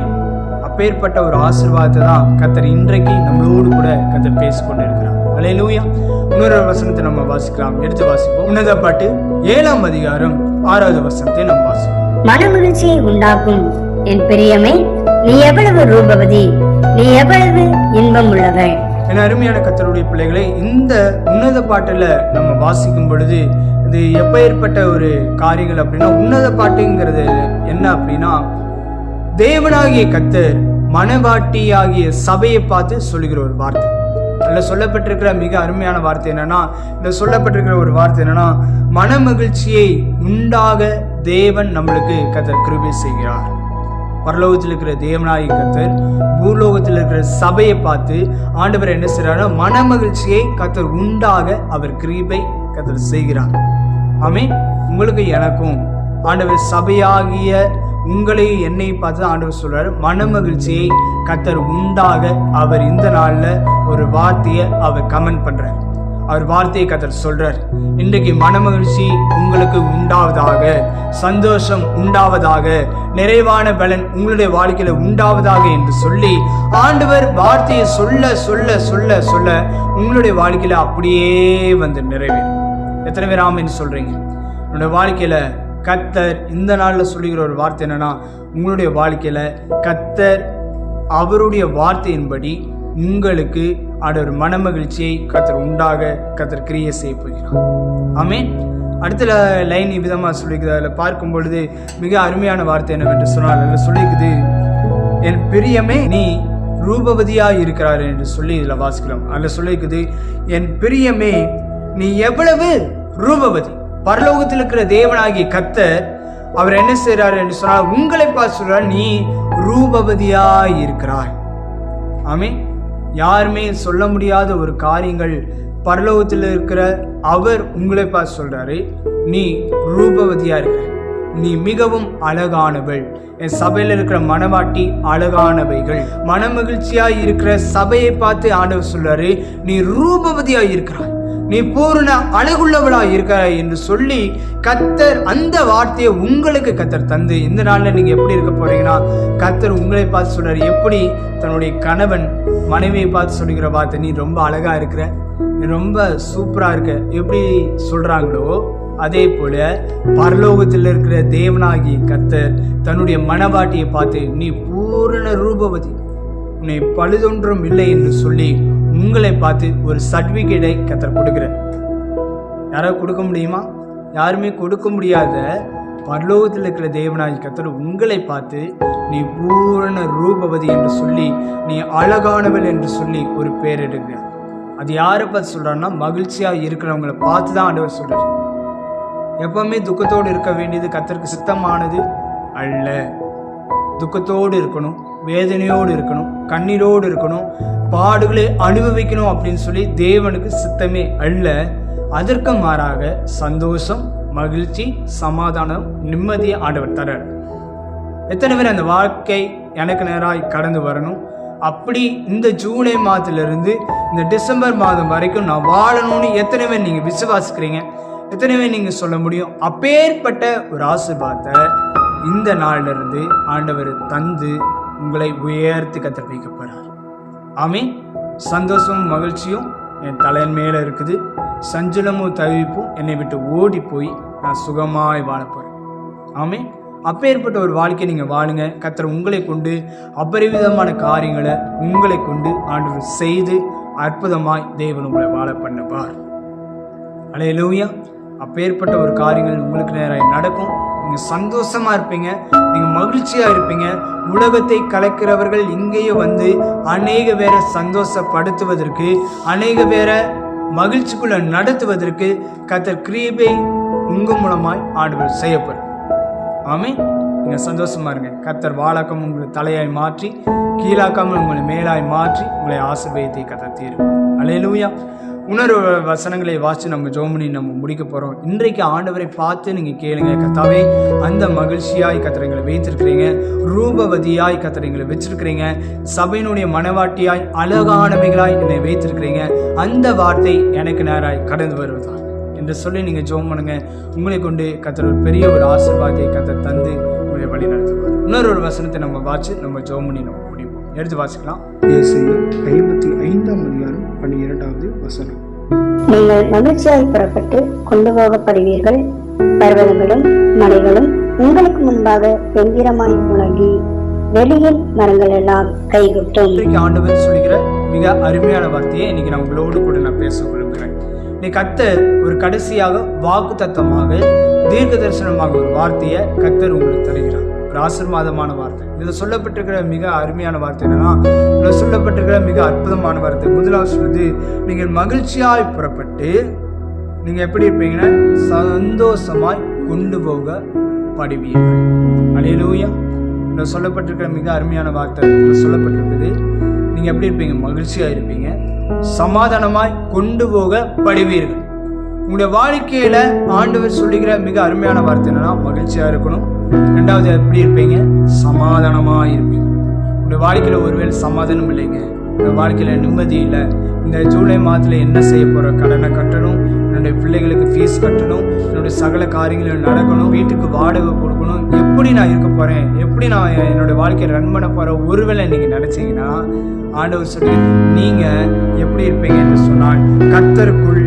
அப்பேற்பட்ட ஒரு ஆசீர்வாதத்தை தான் கத்தர் இன்றைக்கு நம்மளோடு கூட கத்தர் பேசிக்கொண்டு இருக்கிறார் அலையிலூயா இன்னொரு வசனத்தை நம்ம வாசிக்கலாம். எடுத்து வாசிப்போம். உன்னத பாட்டு ஏழாம் அதிகாரம் ஆறாவது வசனத்தை நம்ம வாசிப்போம். மனமகிழ்ச்சியை உண்டாக்கும். என் பிரியமே நீ எவ்வளவு ரூபவதி? நீ எவ்வளவு இன்பம் உள்ளவள் என அருமையான கத்தருடைய பிள்ளைகளை இந்த உன்னத பாட்டுல நம்ம வாசிக்கும் பொழுது இது எப்பேற்பட்ட ஒரு காரியங்கள் அப்படின்னா உன்னத பாட்டுங்கிறது என்ன அப்படின்னா தேவனாகிய கத்தர் மனவாட்டியாகிய சபையை பார்த்து சொல்லுகிற ஒரு வார்த்தை. அதில் சொல்லப்பட்டிருக்கிற மிக அருமையான வார்த்தை என்னன்னா இதில் சொல்லப்பட்டிருக்கிற ஒரு வார்த்தை என்னன்னா மனமகிழ்ச்சியை உண்டாக தேவன் நம்மளுக்கு கத்தர் கிருபை செய்கிறார். பரலோகத்தில் இருக்கிற தேவனாகி கத்தர் பூலோகத்தில் இருக்கிற சபையை பார்த்து ஆண்டவர் என்ன செய்றாருன்னா மனமகிழ்ச்சியை கத்தர் உண்டாக அவர் கிருபை கத்தர் செய்கிறார். ஆமே உங்களுக்கு எனக்கும் ஆண்டவர் சபையாகிய உங்களை என்னை பார்த்து ஆண்டவர் சொல்றாரு. மனமகிழ்ச்சியை கத்தர் உண்டாக அவர் இந்த நாளில் ஒரு வார்த்தையை அவர் கமெண்ட் பண்றார். அவர் வார்த்தையை கத்தர் சொல்றார். இன்றைக்கு மனமகிழ்ச்சி உங்களுக்கு உண்டாவதாக சந்தோஷம் உண்டாவதாக நிறைவான பலன் உங்களுடைய வாழ்க்கையில உண்டாவதாக என்று சொல்லி ஆண்டவர் வார்த்தையை சொல்ல சொல்ல சொல்ல சொல்ல உங்களுடைய வாழ்க்கையில அப்படியே வந்து நிறைவேறும். எத்தனை பேர் ஆமின்னு சொல்றீங்க? உங்களுடைய வாழ்க்கையில கத்தர் இந்த நாளில் சொல்லுகிற ஒரு வார்த்தை என்னென்னா உங்களுடைய வாழ்க்கையில் கத்தர் அவருடைய வார்த்தையின்படி உங்களுக்கு ஆண்டவர் மனமகிழ்ச்சியை கத்தர் உண்டாக கத்தர் கிரியை செய்ய போகிறார். ஆமீன். அடுத்த லைன் விதமாக சொல்லியிருக்குது. அதில் பார்க்கும் பொழுது மிக அருமையான வார்த்தை என்னவென்று சொன்னால் அதில் சொல்லியிருக்குது என் பிரியமே நீ ரூபவதியாக இருக்கிறார் என்று சொல்லி இதில் வாசிக்கலாம். அதில் சொல்லியிருக்குது என் பிரியமே நீ எவ்வளவு ரூபவதி? பரலோகத்தில் இருக்கிற தேவனாகிய கத்தர் அவர் என்ன செய்றார் என்று சொன்னால் உங்களை பார்த்து சொல்றார் நீ ரூபவதியாய் இருக்கிறாய். ஆமே யாருமே சொல்ல முடியாத ஒரு காரியங்கள் பரலோகத்தில் இருக்கிற அவர் உங்களை பார்த்து சொல்றாரு நீ ரூபவதியா இருக்கிற நீ மிகவும் அழகானவள். என் சபையில் இருக்கிற மனவாட்டி அழகானவைகள். மனமகிழ்ச்சியாய் இருக்கிற சபையை பார்த்து ஆண்டவர் சொல்றாரு நீ ரூபவதியாக இருக்கிறாய். நீ பூரண அழகுள்ளவளாக இருக்கிறாய் என்று சொல்லி கத்தர் அந்த வார்த்தையை உங்களுக்கு கத்தர் தந்து. இந்த நாளில் நீங்கள் எப்படி இருக்க போறீங்கன்னா கத்தர் உங்களை பார்த்து சொல்றாரு. எப்படி? தன்னுடைய கணவன் மனைவியை பார்த்து சொல்லுகிற வார்த்தை. நீ ரொம்ப அழகாக இருக்கிற நீ ரொம்ப சூப்பராக இருக்க. எப்படி சொல்கிறாங்களோ அதே போல பரலோகத்தில் இருக்கிற தேவனாகி கத்தர் தன்னுடைய மனவாட்டியை பார்த்து நீ பூரண ரூபவதி உன்னை பழுதொன்றும் இல்லை என்று சொல்லி உங்களை பார்த்து ஒரு சர்டிஃபிகேட்டை கத்தர் கொடுக்கிறார். யாராவது கொடுக்க முடியுமா? யாருமே கொடுக்க முடியாத பரலோகத்தில் இருக்கிற தேவனாகி கத்தர் உங்களை பார்த்து நீ பூரண ரூபவதி என்று சொல்லி நீ அழகானவள் என்று சொல்லி ஒரு பேர் எடுக்கிறார். அது யாரை பார்த்து சொல்கிறான்னா மகிழ்ச்சியாக இருக்கிறவங்களை பார்த்து தான் ஆண்டவர் சொல்கிறார் எப்பவுமே துக்கத்தோடு இருக்க வேண்டியது கத்தருக்கு சித்தமானது அல்ல. துக்கத்தோடு இருக்கணும். வேதனையோடு இருக்கணும் கண்ணீரோடு இருக்கணும் பாடுகளை அனுபவிக்கணும் அப்படின்னு சொல்லி தேவனுக்கு சித்தமே அல்ல. அதற்கு மாறாக சந்தோஷம் மகிழ்ச்சி சமாதானம் நிம்மதியை ஆண்டவர் தரார். எத்தனை பேர் அந்த வாழ்க்கை எனக்கு நேராக கடந்து வரணும்? அப்படி இந்த ஜூலை மாதத்திலிருந்து இந்த டிசம்பர் மாதம் வரைக்கும் நான் வாழணும்னு எத்தனை பேர் நீங்கள் விசுவாசிக்கிறீங்க? எத்தனை பேர் நீங்கள் சொல்ல முடியும்? அப்பேற்பட்ட ஒரு ஆசீர்வாதத்தை இந்த நாளிலிருந்து ஆண்டவர் தந்து உங்களை உயர்த்தி கத்தர் வைக்க போகிறார் ஆமே சந்தோஷமும் மகிழ்ச்சியும் என் தலையின் மேலே இருக்குது. சஞ்சலமும் தவிப்பும் என்னை விட்டு ஓடி போய் நான் சுகமாய் வாழப்போகிறேன் ஆமே அப்பேற்பட்ட ஒரு வாழ்க்கையை நீங்கள் வாழுங்க. கத்தர் உங்களை கொண்டு அபரிவிதமான காரியங்களை உங்களை கொண்டு ஆண்டவர் செய்து அற்புதமாய் தேவன் உங்களை வாழ பண்ணுவார். அலையலூயா அப்பேற்பட்ட ஒரு காரியங்கள் உங்களுக்கு நேராக நடக்கும். நீங்கள் சந்தோஷமாக இருப்பீங்க. நீங்கள் மகிழ்ச்சியாக இருப்பீங்க. உலகத்தை கலக்கிறவர்கள் இங்கேயே வந்து அநேக பேரை சந்தோஷப்படுத்துவதற்கு அநேக பேரை மகிழ்ச்சிக்குள்ள நடத்துவதற்கு கத்தர் கிரியபை உங்கள் மூலமாய் ஆண்டுகள் செய்யப்படும். ஆமே நீங்கள் சந்தோஷமாக இருங்க. கத்தர் வாழக்கம் உங்களை தலையாய் மாற்றி கீழாக்காமல் உங்களை மேலாய் மாற்றி உங்களை ஆசிர்வதித்தை கத்தர் தீரும் அலையலூயா உணர்வு வசனங்களை வாசித்து நம்ம ஜோமனி நம்ம முடிக்க போகிறோம் இன்றைக்கு ஆண்டவரை பார்த்து நீங்கள் கேளுங்க. கத்தாவே அந்த மகிழ்ச்சியாய் கத்திரங்களை வைத்திருக்கிறீங்க. ரூபவதியாய் கத்திரங்களை வச்சிருக்கிறீங்க. சபையினுடைய மனவாட்டியாய் அழகானவைகளாய் என்னை வைத்திருக்கிறீங்க. அந்த வார்த்தை எனக்கு நேராய் கடந்து வருவதா என்று சொல்லி நீங்கள் ஜோம் பண்ணுங்க. உங்களை கொண்டு கத்தர் ஒரு பெரிய ஒரு ஆசீர்வாதத்தை கத்தர் தந்து உங்களை வழி நடத்துவார். இன்னொரு ஒரு வசனத்தை நம்ம வாச்சு நம்ம ஜோம் பண்ணி நம்ம முடிப்போம். எடுத்து வாசிக்கலாம். ஐம்பத்தி ஐந்தாம் அதிகாரம். பன்னிரெண்டாவது வசனம். நீங்கள் மகிழ்ச்சியாய் புறப்பட்டு கொண்டு போகப்படுவீர்கள். பர்வதங்களும் மலைகளும் உங்களுக்கு முன்பாக வெந்திரமாய் முழங்கி வெளியில் மரங்கள் எல்லாம் கைகொட்டும். இன்றைக்கு ஆண்டவர் சொல்லுகிற மிக அருமையான வார்த்தையை இன்னைக்கு நான் உங்களோடு கூட நான் பேச விரும்புகிறேன். இன்னைக்கு கத்தர் ஒரு கடைசியாக வாக்கு தத்தமாக தீர்க்க தரிசனமாக ஒரு வார்த்தையை கத்தர் உங்களுக்கு தருகிறார். ஒரு ஆசிர்வாதமான வார்த்தை. இதில் சொல்லப்பட்டிருக்கிற மிக அருமையான வார்த்தை என்னன்னா இதில் சொல்லப்பட்டிருக்கிற மிக அற்புதமான வார்த்தை. முதலாவது சொல்லுது நீங்கள் மகிழ்ச்சியாய் புறப்பட்டு நீங்கள் எப்படி இருப்பீங்கன்னா சந்தோஷமாய் கொண்டு போக படுவீர்கள். அலையலூயா. இதில் சொல்லப்பட்டிருக்கிற மிக அருமையான வார்த்தை சொல்லப்பட்டிருக்குது. நீங்கள் எப்படி இருப்பீங்க? மகிழ்ச்சியாக இருப்பீங்க. சமாதானமாய் கொண்டு போக படுவீர்கள். உங்களுடைய வாழ்க்கையில ஆண்டவர் சொல்லுகிற மிக அருமையான வார்த்தை என்னன்னா மகிழ்ச்சியா இருக்கணும். ரெண்டாவது எப்படி இருப்பீங்க? சமாதானமா இருப்பீங்க. உங்களுடைய வாழ்க்கையில ஒருவேளை சமாதானம் இல்லைங்க. உங்க வாழ்க்கையில நிம்மதி இல்லை. இந்த ஜூலை மாதத்துல என்ன செய்ய போற? கடனை கட்டணும். என்னுடைய பிள்ளைகளுக்கு ஃபீஸ் கட்டணும். என்னுடைய சகல காரியங்களும் நடக்கணும். வீட்டுக்கு வாடகை கொடுக்கணும். எப்படி நான் இருக்க போறேன்? எப்படி நான் என்னோட வாழ்க்கையை ரன் பண்ண போறேன்? ஒருவேளை நீங்க நினைச்சீங்கன்னா ஆண்டவர் சொல்லி நீங்க எப்படி இருப்பீங்க என்று சொன்னால் கர்த்தருக்குள்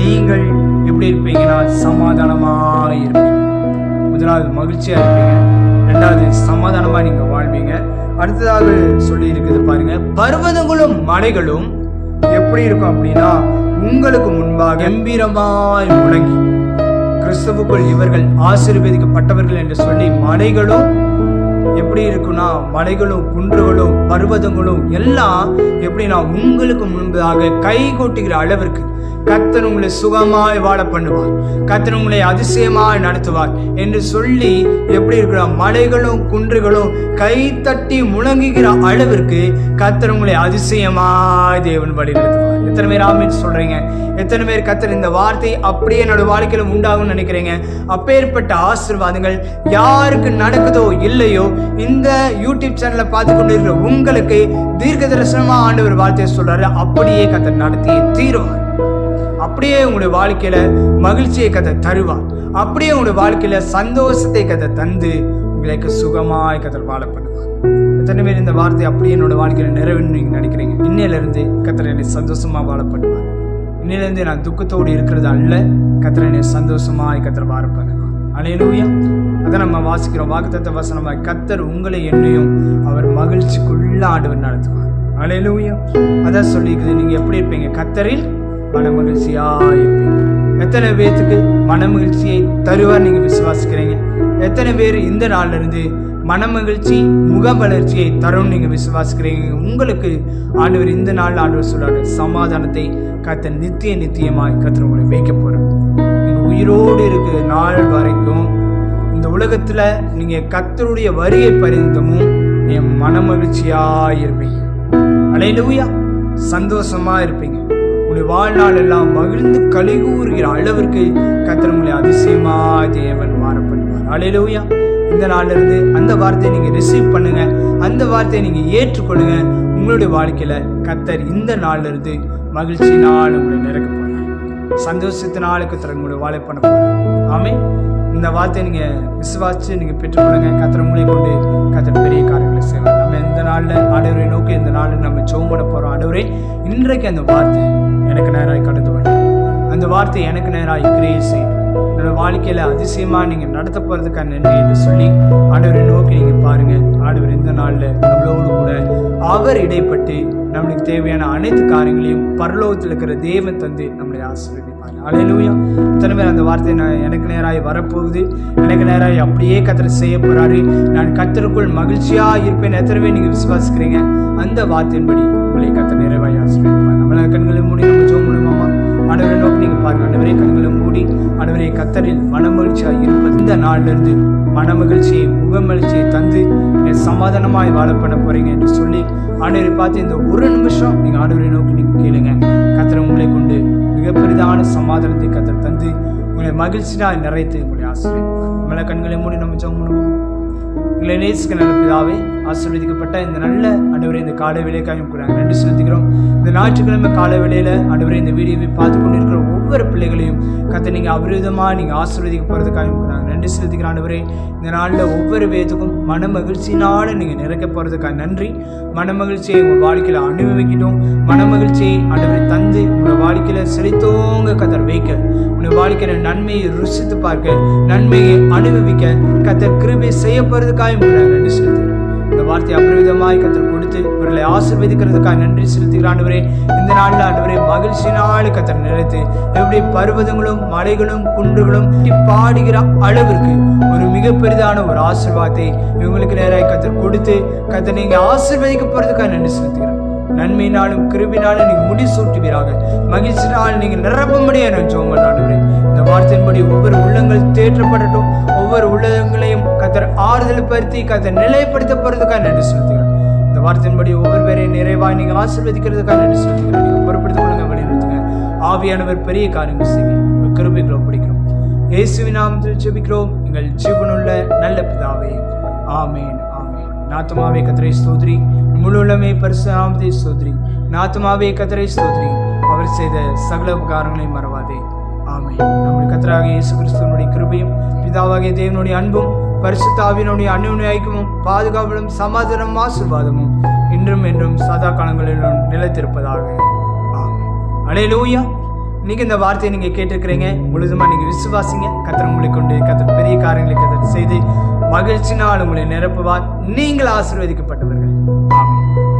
நீங்கள் எப்படி இருப்பீங்கன்னா சமாதானமாக இருப்பீங்க முதலாவது மகிழ்ச்சியாக இருப்பீங்க. ரெண்டாவது சமாதானமாக நீங்கள் வாழ்வீங்க. அடுத்ததாக சொல்லி இருக்குது பாருங்க பர்வதங்களும் மலைகளும் எப்படி இருக்கும் அப்படின்னா உங்களுக்கு முன்பாக கம்பீரமாய் முழங்கி கிறிஸ்துவுக்குள் இவர்கள் ஆசீர்வதிக்கப்பட்டவர்கள் என்று சொல்லி மலைகளும் எப்படி இருக்குன்னா மலைகளும் குன்றுகளும் பர்வதங்களும் எல்லாம் எப்படின்னா உங்களுக்கு முன்பதாக கை கொட்டுகிற அளவிற்கு கத்தன் உங்களை சுகமாய் வாழ பண்ணுவார். கத்தன் உங்களை அதிசயமாய் நடத்துவார் என்று சொல்லி எப்படி இருக்கிற மலைகளும் குன்றுகளும் கை தட்டி முழங்குகிற அளவிற்கு கத்தன் உங்களை அதிசயமாய் தேவன் வழி நடத்துவார் எத்தனை பேர் ஆமின்னு சொல்றீங்க? எத்தனை பேர் கர்த்தர் இந்த வார்த்தை அப்படியே என்னோட வாழ்க்கையில உண்டாகும்னு நினைக்கிறீங்க? அப்பேற்பட்ட ஆசீர்வாதங்கள் யாருக்கு நடக்குதோ இல்லையோ இந்த யூடியூப் சேனலை பார்த்து கொண்டிருக்கிற உங்களுக்கு தீர்க்க தரிசனமா ஆண்டவர் வார்த்தையை சொல்றாரு. அப்படியே கர்த்தர் நடத்தி தீருவார் அப்படியே உங்களுடைய வாழ்க்கையில மகிழ்ச்சியை கதை தருவார். அப்படியே உங்களுடைய வாழ்க்கையில சந்தோஷத்தை கதை தந்து உங்களுக்கு சுகமாய் கதை வாழ பண்ணுவார். எத்தனை பேர் இந்த வார்த்தை அப்படியே என்னோட வாழ்க்கையில நிறைவேன்னு நீங்க நினைக்கிறீங்க? இன்னையில இருந்து கத்தர் என்னை சந்தோஷமா வாழ பண்ணுவார். இன்னையில இருந்து நான் துக்கத்தோடு இருக்கிறது அல்ல. கத்திர என்னை சந்தோஷமாய் கத்திர வாழ பண்ணுவார். அலையலூயா அதை நம்ம வாசிக்கிறோம். வாக்குத்தத்த வசனமாய் கத்தர் உங்களை என்னையும் அவர் மகிழ்ச்சிக்குள்ள ஆண்டவர் நடத்துவார். அலையலூயா அதான் சொல்லியிருக்குது. நீங்கள் எப்படி இருப்பீங்க? கத்தரில் மன மகிழ்ச்சியாக இருப்பீங்க. எத்தனை பேர்த்துக்கு மன மகிழ்ச்சியை தருவார் நீங்கள் விசுவாசிக்கிறீங்க? எத்தனை பேர் இந்த நாள்ல இருந்து மன மகிழ்ச்சி முக வளர்ச்சியை தரும் நீங்கள் விசுவாசிக்கிறீங்க? உங்களுக்கு ஆண்டவர் இந்த நாள் ஆண்டவர் சொல்றாரு. சமாதானத்தை கத்த நித்திய நித்தியமாய் கத்திர உங்களை வைக்க போகிறேன் உயிரோடு இருக்கிற நாள் வரைக்கும் இந்த உலகத்தில் நீங்கள் கத்தருடைய வருகை பரிந்தமும் என் மன மகிழ்ச்சியா இருப்பீங்க. அலையிலூயா சந்தோஷமாக இருப்பீங்க. உங்களுடைய வாழ்நாள் எல்லாம் மகிழ்ந்து கலிகூறுகிற அளவிற்கு கத்தர் உங்களை அதிசயமா தேவன் மாறப்படுவார் பண்ணுவார். அலையிலூயா இந்த நாளிலிருந்து அந்த வார்த்தையை நீங்கள் ரிசீவ் பண்ணுங்க. அந்த வார்த்தையை நீங்கள் ஏற்றுக்கொள்ளுங்க. உங்களுடைய வாழ்க்கையில் கத்தர் இந்த நாளிலிருந்து மகிழ்ச்சி மகிழ்ச்சியினால் உங்களை நிரக்க போறார். சந்தோஷத்தினாலுக்கு கத்தர் உங்களுடைய வாழை பண்ண போறார். ஆமே இந்த வார்த்தையை நீங்கள் விசுவாசிச்சு நீங்கள் பெற்றுக்கொள்ளுங்க. கத்திர உங்களை கொண்டு கத்திர பெரிய காரியங்களை செய்யலாம் நம்ம இந்த நாளில் அடவுரை நோக்கி இந்த நாளில் நம்ம ஜெபம் பண்ண அடவுரை இன்றைக்கு அந்த வார்த்தை எனக்கு நேராக கடந்து வரும் அந்த வார்த்தை எனக்கு நேராக கிரியை செய்யணும் என்னோட வாழ்க்கையில் அதிசயமாக நீங்கள் நடத்த போகிறதுக்கான நன்றி என்று சொல்லி ஆண்டவரை நோக்கி நீங்கள் பாருங்கள் ஆடவர் இந்த நாளில் நம்மளோடு கூட அவர் இடைப்பட்டு நம்மளுக்கு தேவையான அனைத்து காரியங்களையும் பரலோகத்தில் இருக்கிற தேவன் தந்து நம்மளை ஆசீர்வதிப்பார் அலையிலூயா இத்தனை பேர் அந்த வார்த்தை நான் எனக்கு நேராக வரப்போகுது. எனக்கு நேராக அப்படியே கத்திர செய்ய போறாரு நான் கத்தருக்குள் மகிழ்ச்சியாக இருப்பேன். எத்தனை பேர் நீங்கள் விசுவாசிக்கிறீங்க? அந்த வார்த்தையின்படி உங்களை கத்த நிறைவாய் ஆசீர்வதிப்பார். நம்மள கண்களை மூடி நம்ம ஜோ பண்ணுவோமா அடவரை நோக்கி நீங்கள் பாருங்க. அடவரை கண்களை மூடி அடவரை கத்தரில் மனமகிழ்ச்சியாக இருப்பது. இந்த நாள்ல இருந்து மனமகிழ்ச்சியை முகமகிழ்ச்சியை தந்து சமாதானமாய் வாழ பண்ண போறீங்க என்று சொல்லி ஆண்டவரை பார்த்து இந்த ஒரு நிமிஷம் நீங்கள் ஆண்டவரை நோக்கி நீங்கள் கேளுங்க. கத்திர உங்களை கொண்டு மிக பெரிதான சமாதானத்தை கத்தர் தந்து உங்களை மகிழ்ச்சியாக நிறைத்து உங்களுடைய ஆசிரியர் நம்மள கண்களை மூடி நம்ம ஜெபம் பண்ணுவோம். உங்களை நேசிக்க நல்ல பிதாவே ஆசீர்வதிக்கப்பட்ட இந்த நல்ல ஆண்டவரே இந்த காலை வேலைக்காக கூட நன்றி செலுத்துகிறோம். இந்த ஞாயிற்றுக்கிழமை காலை வேலையில் ஆண்டவரே இந்த வீடியோவை பார்த்து கொண்டிருக்கிற ஒவ்வொரு பிள்ளைகளையும் கத்த நீங்கள் அபரிதமாக நீங்கள் ஆசீர்வதிக்க போகிறதுக்காக நாங்கள் நன்றி செலுத்துகிற ஆண்டவரே. இந்த நாளில் ஒவ்வொரு பேத்துக்கும் மன மகிழ்ச்சியினால நீங்கள் நிறைக்க போகிறதுக்காக நன்றி. மன மகிழ்ச்சியை உங்கள் வாழ்க்கையில் அனுபவிக்கட்டும். மன மகிழ்ச்சியை ஆண்டவரை தந்து உங்கள் வாழ்க்கையில் செலுத்தோங்க கத்தர் வைக்க. உங்கள் வாழ்க்கையில் நன்மையை ருசித்து பார்க்க நன்மையை அனுபவிக்க கத்தர் கிருபை செய்ய போகிறதுக்காக நன்றி செலுத்துகிறோம் வார்த்தை அபரிவிதமாய் கத்தர் கொடுத்து இவர்களை ஆசீர்வதிக்கிறதுக்காக நன்றி செலுத்துகிற ஆண்டவரே இந்த நாளில் ஆண்டவரே மகிழ்ச்சியினால் கத்தர் நிறைத்து எப்படி பர்வதங்களும் மலைகளும் குன்றுகளும் பாடுகிற அளவிற்கு ஒரு மிக பெரிதான ஒரு ஆசிர்வாதத்தை இவங்களுக்கு நேராக கத்தர் கொடுத்து கத்தர் நீங்க ஆசீர்வதிக்க போறதுக்காக நன்றி செலுத்துகிறேன் நன்மையினாலும் கிருபினாலும் நீங்க முடி சூட்டுவீராக. மகிழ்ச்சினால் நீங்க நிரப்பும்படியா நான் ஜோங்கள் ஆண்டவரே. இந்த வார்த்தையின்படி ஒவ்வொரு உள்ளங்கள் தேற்றப்படட்டும். ஒவ்வொரு உள்ளங்களையும் கத்தர் ஆறுதல் படுத்தி கத்தர் நிலைப்படுத்த போறதுக்காக நன்றி செலுத்துகிறேன் இந்த வார்த்தையின்படி ஒவ்வொரு பேரையும் நிறைவாய் நீங்க ஆசீர்வதிக்கிறதுக்காக நன்றி செலுத்துகிறேன் நீங்கள் பொறுப்படுத்திக் கொள்ளுங்க வழிநடத்துங்க ஆவியானவர் பெரிய காரியங்கள் செய்யும் உங்க பிடிக்கிறோம் இயேசுவின் நாமத்தில் ஜெபிக்கிறோம். எங்கள் ஜீவனுள்ள நல்ல பிதாவே. ஆமேன் ஆமேன். நாத்துமாவே கத்தரை ஸ்தோத்ரி. முழுள்ளமே பரிசு ஆமதே ஸ்தோத்ரி. நாத்துமாவே கத்தரை ஸ்தோத்ரி. அவர் செய்த சகல உபகாரங்களையும் மறவாதே. ஆமை நம்முடைய கத்தராக இயேசு கிறிஸ்துவனுடைய கிருபையும் பிதாவாகிய தேவனுடைய அன்பும் பரிசுத்தாவினுடைய அந்யுடைய ஐக்கியமும் சமாதானம் ஆசிர்வாதமும் ஆசீர்வாதமும் இன்றும் என்றும் சதா காலங்களிலும் நிலைத்திருப்பதாக. அலே லூயா இன்னைக்கு இந்த வார்த்தையை நீங்கள் கேட்டிருக்கிறீங்க. முழுதுமாக நீங்கள் விசுவாசிங்க. கத்தர் உங்களை கொண்டு கத்தர் பெரிய காரியங்களை கத்தர் செய்து மகிழ்ச்சினால் உங்களை நிரப்புவார். நீங்கள் ஆசீர்வதிக்கப்பட்டவர்கள். ஆமாம்